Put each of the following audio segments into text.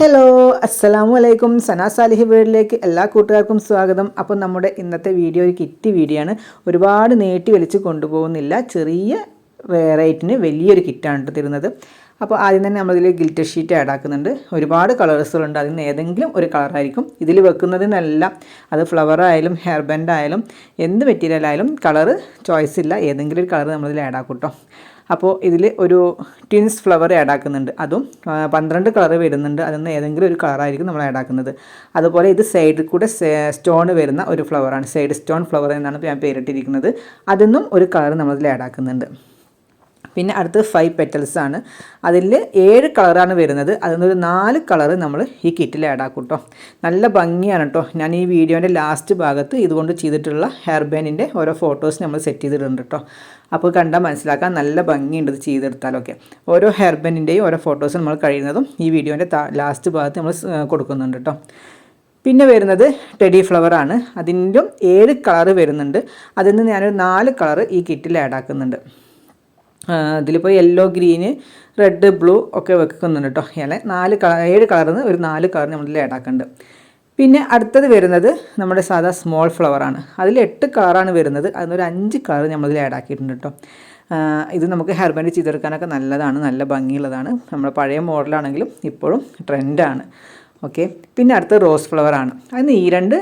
Hello അസ്സലാമു അലൈക്കും സനാ സാലിഹി വീടിലേക്ക് എല്ലാ കൂട്ടുകാർക്കും സ്വാഗതം. അപ്പോൾ നമ്മുടെ ഇന്നത്തെ വീഡിയോ ഒരു കിറ്റി വീഡിയോ ആണ്. ഒരുപാട് നീട്ടി വലിച്ച് കൊണ്ടുപോകുന്നില്ല. ചെറിയ റേറ്റിന് വലിയൊരു കിറ്റാണ് തരുന്നത്. അപ്പോൾ ആദ്യം തന്നെ നമ്മളിതിൽ ഗിൽറ്റർ ഷീറ്റ് ആഡ് ആക്കുന്നുണ്ട്. ഒരുപാട് കളേഴ്സുകളുണ്ട് അതിൽ നിന്ന് ഏതെങ്കിലും ഒരു കളറായിരിക്കും ഇതിൽ വെക്കുന്നതിനെല്ലാം അത് ഫ്ലവർ ആയാലും ഹെയർ ബാൻഡ് ആയാലും എന്ത് മെറ്റീരിയൽ ആയാലും കളറ് ചോയ്സ് ഇല്ല. ഏതെങ്കിലും ഒരു കളർ നമ്മളിതിൽ ആഡ് ആക്കും കേട്ടോ അപ്പോൾ ഇതിൽ ഒരു ട്വിൻസ് ഫ്ലവർ ആഡ് ആക്കുന്നുണ്ട്. അതും പന്ത്രണ്ട് കളർ വരുന്നുണ്ട്. അതിൽ ഏതെങ്കിലും ഒരു കളറായിരിക്കും നമ്മൾ ആഡ് ആക്കുന്നത്. അതുപോലെ ഇത് സൈഡിൽ കൂടെ സ്റ്റോൺ വരുന്ന ഒരു ഫ്ലവറാണ് സൈഡ് സ്റ്റോൺ ഫ്ലവർ എന്നാണ് ഞാൻ പേരിട്ടിരിക്കുന്നത്. അതിൽ നിന്നും ഒരു കളർ നമ്മളിതിൽ ആഡ് ആക്കുന്നുണ്ട്. പിന്നെ അടുത്ത് ഫൈവ് പെറ്റൽസ് ആണ്. അതിൽ ഏഴ് കളറാണ് വരുന്നത്. അതിൽ നിന്നൊരു നാല് കളർ നമ്മൾ ഈ കിറ്റിൽ ആഡ് ആക്കും കേട്ടോ നല്ല ഭംഗിയാണ് കേട്ടോ ഞാൻ ഈ വീഡിയോന്റെ ലാസ്റ്റ് ഭാഗത്ത് ഇതുകൊണ്ട് ചെയ്തിട്ടുള്ള ഹെയർ ബാൻഡിന്റെ ഓരോ ഫോട്ടോസ് നമ്മൾ സെറ്റ് ചെയ്തിട്ടുണ്ട് കേട്ടോ അപ്പോൾ കണ്ടാൽ മനസ്സിലാക്കാൻ നല്ല ഭംഗിയുണ്ട് ഇത് ചെയ്തെടുത്താലൊക്കെ. ഓരോ ഹെയർ ബാൻഡിന്റെയും ഓരോ ഫോട്ടോസ് നമ്മൾ കഴിയുന്നതും ഈ വീഡിയോന്റെ ലാസ്റ്റ് ഭാഗത്ത് നമ്മൾ കൊടുക്കുന്നുണ്ട് കേട്ടോ പിന്നെ വരുന്നത് ടെഡി ഫ്ലവർ ആണ്. അതിന്റെ ഏഴ് കളറ് വരുന്നുണ്ട്. അതിൽ നിന്ന് ഞാനൊരു നാല് കളറ് ഈ കിറ്റിൽ ആഡ് ആക്കുന്നുണ്ട്. ഇതിലിപ്പോൾ യെല്ലോ ഗ്രീന് റെഡ് ബ്ലൂ ഒക്കെ വെക്കുന്നുണ്ട് കേട്ടോ അല്ലെ നാല് കളർ ഏഴ് കളറിൽ നിന്ന് ഒരു നാല് കളർ നമ്മളിൽ ആഡ് ആക്കുന്നുണ്ട് പിന്നെ അടുത്തത് വരുന്നത് നമ്മുടെ സാധാ സ്മോൾ ഫ്ലവറാണ് അതിൽ എട്ട് കളറാണ് വരുന്നത്. അതിനൊരു അഞ്ച് കളർ നമ്മളിൽ ആഡ് ആക്കിയിട്ടുണ്ട് കേട്ടോ ഇത് നമുക്ക് ഹെർബൻഡ് ചെയ്ത് ചെയ്തെടുക്കാനൊക്കെ നല്ലതാണ് നല്ല ഭംഗിയുള്ളതാണ്. നമ്മുടെ പഴയ മോഡലാണെങ്കിലും ഇപ്പോഴും ട്രെൻഡാണ് ഓക്കെ പിന്നെ അടുത്ത റോസ് ഫ്ലവറാണ് അതിന് ഈ രണ്ട്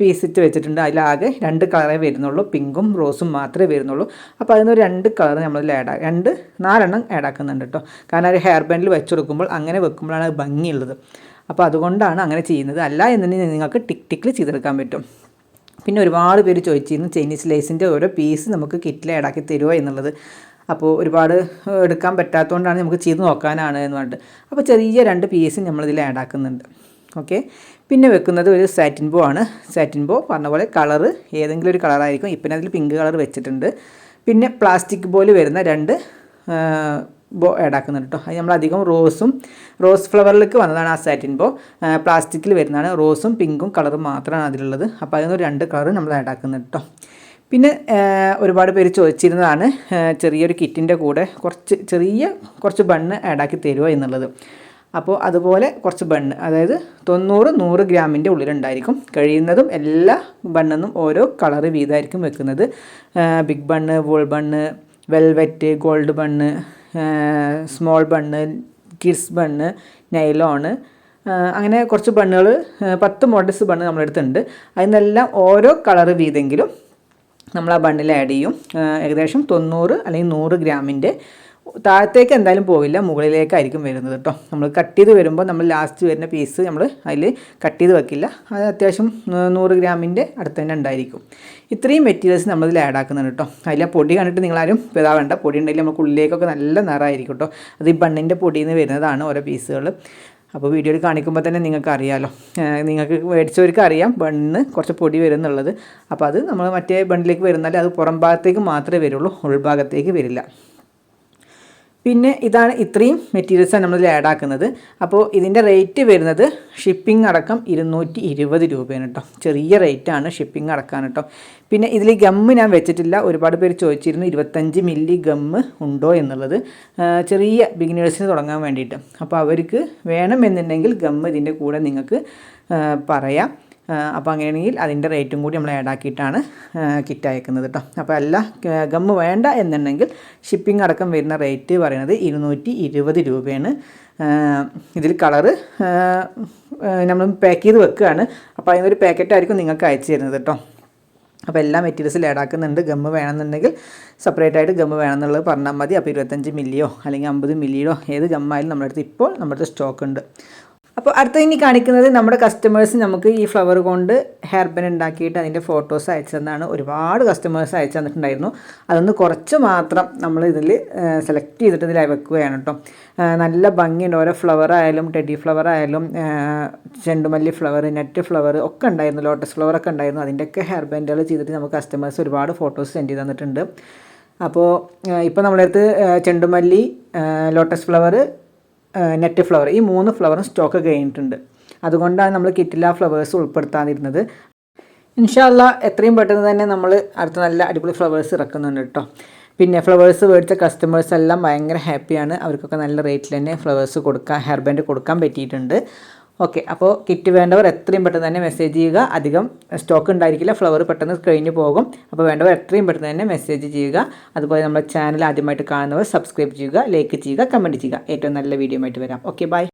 പീസിറ്റ് വെച്ചിട്ടുണ്ട്. അതിലാകെ രണ്ട് കളറേ വരുന്നുള്ളൂ. പിങ്കും റോസും മാത്രമേ വരുന്നുള്ളൂ. അപ്പോൾ അതിന് രണ്ട് കളർ നമ്മൾ ആഡ് രണ്ട് നാലെണ്ണം ആഡ് ആക്കുന്നുണ്ട് കേട്ടോ കാരണം ഒരു ഹെയർ ബാൻഡിൽ വെച്ചെടുക്കുമ്പോൾ അങ്ങനെ വെക്കുമ്പോഴാണ് അത് ഭംഗിയുള്ളത്. അപ്പോൾ അതുകൊണ്ടാണ് അങ്ങനെ ചെയ്യുന്നത്. അല്ല എന്നുണ്ടെങ്കിൽ നിങ്ങൾക്ക് ടിക് ടിക്കിൽ ചെയ്തെടുക്കാൻ പറ്റും. പിന്നെ ഒരുപാട് പേര് ചോദിച്ചിരുന്നു ചൈനീസ് ലേസിന്റെ ഓരോ പീസ് നമുക്ക് കിറ്റിൽ ആഡാക്കി തരുമോ എന്നുള്ളത്? അപ്പോൾ ഒരുപാട് എടുക്കാൻ പറ്റാത്തതുകൊണ്ടാണ് നമുക്ക് ചെയ്ത് നോക്കാനാണ് എന്ന് പറഞ്ഞിട്ട്. അപ്പോൾ ചെറിയ രണ്ട് പീസ് നമ്മളിതിൽ ആഡാക്കുന്നുണ്ട് ഓക്കെ. പിന്നെ വെക്കുന്നത് ഒരു സാറ്റിൻ ബോ ആണ്. സാറ്റിൻ ബോ പറഞ്ഞ പോലെ കളറ് ഏതെങ്കിലും ഒരു കളറായിരിക്കും ഇപ്പം അതിൽ പിങ്ക് കളർ വെച്ചിട്ടുണ്ട്. പിന്നെ പ്ലാസ്റ്റിക് പോലെ വരുന്ന രണ്ട് ബോ ആഡാക്കുന്നുണ്ട് കേട്ടോ അത് നമ്മൾ അധികം റോസും റോസ് ഫ്ലവറിലേക്ക് വന്നതാണ് ആ സാറ്റിൻ ബോ പ്ലാസ്റ്റിക്കിൽ വരുന്നതാണ് റോസും പിങ്കും കളറും മാത്രമാണ് അതിലുള്ളത്. അപ്പോൾ അതിൽ രണ്ട് കളർ നമ്മൾ ആഡാക്കുന്നുണ്ട് കേട്ടോ പിന്നെ ഒരുപാട് പേര് ചോദിച്ചിരുന്നതാണ് ചെറിയൊരു കിറ്റിന്റെ കൂടെ കുറച്ച് ചെറിയ കുറച്ച് ബണ്ണ് ആഡാക്കി തരുമോ എന്നുള്ളത്. അപ്പോൾ അതുപോലെ കുറച്ച് ബണ്ണ് അതായത് തൊണ്ണൂറ് നൂറ് ഗ്രാമിന്റെ ഉള്ളിലുണ്ടായിരിക്കും. കഴിയുന്നതും എല്ലാ ബണ്ണെന്നും ഓരോ കളറ് വീതമായിരിക്കും വെക്കുന്നത്. Big bun wool bun velvet gold bun small bun kids bun nylon അങ്ങനെ കുറച്ച് ബണ്ണുകൾ പത്ത് മോഡൽസ് ബണ്ണ് നമ്മളെടുത്തുണ്ട് അതിൽ നിന്നെല്ലാം ഓരോ കളറ് വീതെങ്കിലും നമ്മൾ ആ ബണ്ണിൽ ആഡ് ചെയ്യും. ഏകദേശം തൊണ്ണൂറ് അല്ലെങ്കിൽ നൂറ് ഗ്രാമിന്റെ താഴത്തേക്ക് എന്തായാലും പോവില്ല മുകളിലേക്കായിരിക്കും വരുന്നത് കേട്ടോ. നമ്മൾ കട്ട് ചെയ്ത് വരുമ്പോൾ നമ്മൾ ലാസ്റ്റ് വരുന്ന പീസ് നമ്മൾ അതിൽ കട്ട് ചെയ്ത് വെക്കില്ല. അത് അത്യാവശ്യം നൂറ് ഗ്രാമിന്റെ അടുത്ത് തന്നെ ഉണ്ടായിരിക്കും. ഇത്രയും മെറ്റീരിയൽസ് നമ്മളിതിൽ ആഡ് ആക്കുന്നുണ്ട് കേട്ടോ. അതിൽ ആ പൊടി കണ്ടിട്ട് നിങ്ങളാരും ഇതാവേണ്ട പൊടി ഉണ്ടെങ്കിൽ നമുക്ക് ഉള്ളിലേക്കൊക്കെ നല്ല നിറമായിരിക്കും കേട്ടോ. അത് ഈ ബണ്ണിന്റെ പൊടിയിൽ നിന്ന് വരുന്നതാണ് ഓരോ പീസുകൾ അപ്പോൾ വീഡിയോയിൽ കാണിക്കുമ്പോൾ തന്നെ നിങ്ങൾക്ക് അറിയാമല്ലോ നിങ്ങൾക്ക് മേടിച്ചവർക്ക് അറിയാം ബണ്ണിന് കുറച്ച് പൊടി വരും എന്നുള്ളത് അപ്പോൾ അത് നമ്മൾ മറ്റേ ബണ്ണിലേക്ക് വരുന്നാൽ അത് പുറം ഭാഗത്തേക്ക് മാത്രമേ വരുള്ളൂ ഉൾഭാഗത്തേക്ക് വരില്ല. പിന്നെ ഇതാണ് ഇത്രയും മെറ്റീരിയൽസാണ് നമ്മൾ ആഡ് ആക്കുന്നത്. അപ്പോൾ ഇതിന്റെ റേറ്റ് വരുന്നത് ഷിപ്പിംഗ് അടക്കം ഇരുന്നൂറ്റി ഇരുപത് രൂപയാണ് കേട്ടോ ചെറിയ റേറ്റാണ് ഷിപ്പിംഗ് അടക്കാൻ കേട്ടോ പിന്നെ ഇതിൽ ഗമ്മ് ഞാൻ വെച്ചിട്ടില്ല. ഒരുപാട് പേര് ചോദിച്ചിരുന്നു ഇരുപത്തഞ്ച് മില്ലി ഗമ്മ് ഉണ്ടോ എന്നുള്ളത്. ചെറിയ ബിഗിനേഴ്സിന് തുടങ്ങാൻ വേണ്ടിയിട്ട്. അപ്പോൾ അവർക്ക് വേണമെന്നുണ്ടെങ്കിൽ ഗമ്മ് ഇതിന്റെ കൂടെ നിങ്ങൾക്ക് പറയാം. അപ്പോൾ അങ്ങനെയാണെങ്കിൽ അതിന്റെ റേറ്റും കൂടി നമ്മൾ ആഡ് ആക്കിയിട്ടാണ് കിറ്റ് അയക്കുന്നത് കേട്ടോ അപ്പോൾ അല്ല ഗം വേണ്ട എന്നുണ്ടെങ്കിൽ ഷിപ്പിംഗ് അടക്കം വരുന്ന റേറ്റ് പറയുന്നത് ഇരുന്നൂറ്റി ഇരുപത് രൂപയാണ്. ഇതിൽ കളറ് നമ്മൾ പാക്ക് ചെയ്ത് വെക്കുകയാണ്. അപ്പോൾ അതിനൊരു പാക്കറ്റായിരിക്കും നിങ്ങൾക്ക് അയച്ചു തരുന്നത് കേട്ടോ അപ്പോൾ എല്ലാ മെറ്റീരിയൽസിൽ ലേഡ് ആക്കുന്നുണ്ട്. ഗമ്മ് വേണമെന്നുണ്ടെങ്കിൽ സെപ്പറേറ്റ് ആയിട്ട് ഗമ്മ് വേണമെന്നുള്ളത് പറഞ്ഞാൽ മതി. അപ്പോൾ ഇരുപത്തഞ്ച് മില്ലിയോ അല്ലെങ്കിൽ അമ്പത് മില്ലിയോ ഏത് ഗമ്മായാലും നമ്മുടെ അടുത്ത് ഇപ്പോൾ നമ്മുടെ അടുത്ത് സ്റ്റോക്ക് ഉണ്ട്. അപ്പോൾ അടുത്ത ഇനി കാണിക്കുന്നത് നമ്മുടെ കസ്റ്റമേഴ്സ് നമുക്ക് ഈ ഫ്ലവർ കൊണ്ട് ഹെയർ ബാൻഡ് ഉണ്ടാക്കിയിട്ട് അതിന്റെ ഫോട്ടോസ് അയച്ചു തന്നാണ്. ഒരുപാട് കസ്റ്റമേഴ്സ് അയച്ചു തന്നിട്ടുണ്ടായിരുന്നു. അതൊന്ന് കുറച്ച് മാത്രം നമ്മൾ ഇതിൽ സെലക്ട് ചെയ്തിട്ട് ഇതിൽ വെക്കുകയാണ് കേട്ടോ നല്ല ഭംഗിയുണ്ട്. ഓരോ ഫ്ലവർ ആയാലും ടെഡി ഫ്ലവർ ആയാലും ചെണ്ടുമല്ലി ഫ്ലവർ നെറ്റ് ഫ്ലവർ ഒക്കെ ഉണ്ടായിരുന്നു. ലോട്ടസ് ഫ്ലവർ ഒക്കെ ഉണ്ടായിരുന്നു. അതിന്റെയൊക്കെ ഹെയർ ചെയ്തിട്ട് നമുക്ക് കസ്റ്റമേഴ്സ് ഒരുപാട് ഫോട്ടോസ് സെൻഡ് ചെയ്ത് തന്നിട്ടുണ്ട്. അപ്പോൾ ഇപ്പോൾ നമ്മുടെ അടുത്ത് ചെണ്ടുമല്ലി ലോട്ടസ് ഫ്ലവർ നെറ്റ് ഫ്ലവർ ഈ മൂന്ന് ഫ്ലവറും സ്റ്റോക്ക് കഴിഞ്ഞിട്ടുണ്ട്. അതുകൊണ്ടാണ് നമ്മൾ കിറ്റിൽ ആ ഫ്ലവേഴ്സ് ഉൾപ്പെടുത്താതിരുന്നത്. ഇൻഷാല്ല എത്രയും പെട്ടെന്ന് തന്നെ നമ്മൾ അടുത്ത നല്ല അടിപൊളി ഫ്ലവേഴ്സ് ഇറക്കുന്നുണ്ട് കേട്ടോ പിന്നെ ഫ്ലവേഴ്സ് മേടിച്ച കസ്റ്റമേഴ്സ് എല്ലാം ഭയങ്കര ഹാപ്പിയാണ് അവർക്കൊക്കെ നല്ല റേറ്റിൽ തന്നെ ഫ്ലവേഴ്സ് കൊടുക്കാൻ ഹെയർ ബാൻഡ് കൊടുക്കാൻ പറ്റിയിട്ടുണ്ട്. ഓക്കെ അപ്പോൾ കിറ്റ് വേണ്ടവർ എത്രയും പെട്ടെന്ന് തന്നെ മെസ്സേജ് ചെയ്യുക. അധികം സ്റ്റോക്ക് ഉണ്ടായിരിക്കില്ല ഫ്ലവർ പെട്ടെന്ന് കഴിഞ്ഞ് പോകും. അപ്പോൾ വേണ്ടവർ എത്രയും പെട്ടെന്ന് തന്നെ മെസ്സേജ് ചെയ്യുക. അതുപോലെ നമ്മുടെ ചാനൽ ആദ്യമായിട്ട് കാണുന്നവർ സബ്സ്ക്രൈബ് ചെയ്യുക ലൈക്ക് ചെയ്യുക കമന്റ് ചെയ്യുക. ഏറ്റവും നല്ല വീഡിയോ ആയിട്ട് വരാം. Okay bye